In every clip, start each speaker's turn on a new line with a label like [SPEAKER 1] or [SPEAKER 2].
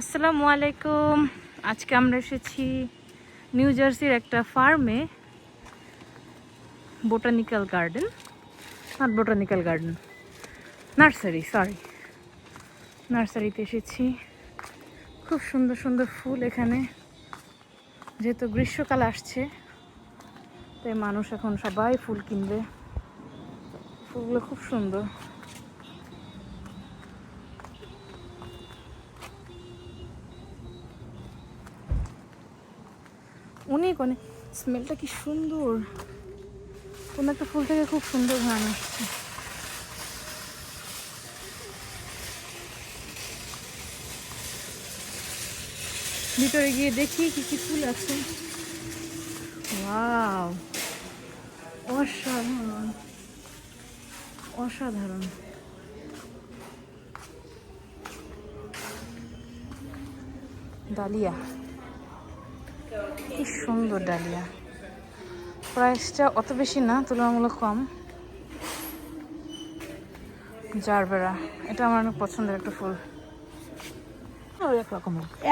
[SPEAKER 1] আসসালামু আলাইকুম। আজকে আমরা এসেছি নিউ জার্সির একটা ফার্মে। Botanical garden. Not botanical garden. Nursery sorry নার্সারিতে এসেছি। খুব সুন্দর সুন্দর ফুল এখানে। যেহেতু গ্রীষ্মকাল আসছে, তাই মানুষ এখন সবাই ফুল কিনবে। ফুলগুলো খুব সুন্দর। অনেক অনেক স্মেলটা কি সুন্দর। কোন একটা ফুল থেকে খুব সুন্দর ঘ্রাণ আসছে। ভিতরে গিয়ে দেখি কি কি ফুল আছে। ওয়াও। অসাধারণ। অসাধারণ। ডালিয়া। কি সুন্দর ডালিয়া। প্রাইসটা অত বেশি না তুলনামূলক কম। জারবেরা এটা আমার অনেক পছন্দের একটা ফুল।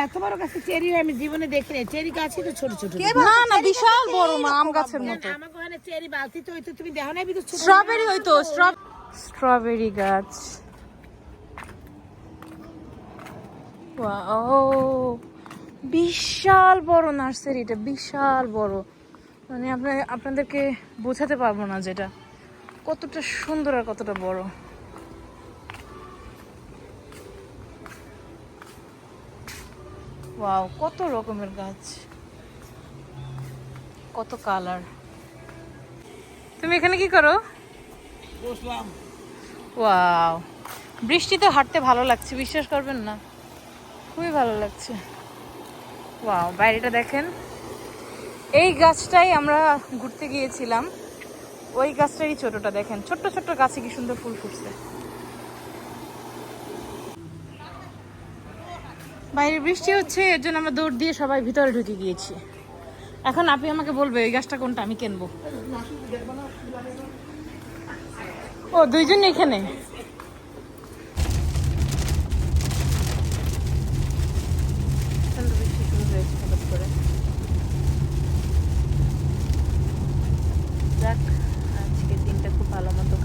[SPEAKER 2] এত বড় গাছে চেরি আমি জীবনে দেখিনি চেরি গাছই তো ছোট ছোট।
[SPEAKER 1] না না বিশাল বড় মা আম গাছের মতো।
[SPEAKER 2] আমার ওখানে চেরি বালতি তো হইতো তুমি দেখো না
[SPEAKER 1] স্ট্রবেরি হইতো স্ট্রবেরি গাছ। ও বিশাল বড় নার্সারিটা বিশাল বড়। মানে আপনার আপনাদেরকে বোঝাতে পারব না যেটা। কতটা সুন্দর আর কতটা বড়। ওয়াও কত রকমের গাছ। কত কালার। তুমি এখানে কি করো?
[SPEAKER 2] বসলাম।
[SPEAKER 1] ওয়াও বৃষ্টিতে হাঁটতে ভালো লাগছে বিশ্বাস করবেন না। খুবই ভালো লাগছে। ওয়াও বাইরেটা দেখেন। এই গাছটাই আমরা ঘুরতে গিয়েছিলাম। ওই গাছটারই ছোটটা দেখেন। ছোট্ট ছোট্ট গাছে কি সুন্দর ফুল ফুটছে। বাইরে বৃষ্টি হচ্ছে, এর জন্য আমরা দৌড় দিয়ে সবাই ভিতরে ঢুকে গিয়েছি। এখন আপনি আমাকে বলবে ওই গাছটা কোনটা? আমি কিনবো। ও, দুইজন এখানে প্রচণ্ড বৃষ্টি শুরু হয়েছে হঠাৎ করে যাক আজকে দিনটা খুব ভালো মতো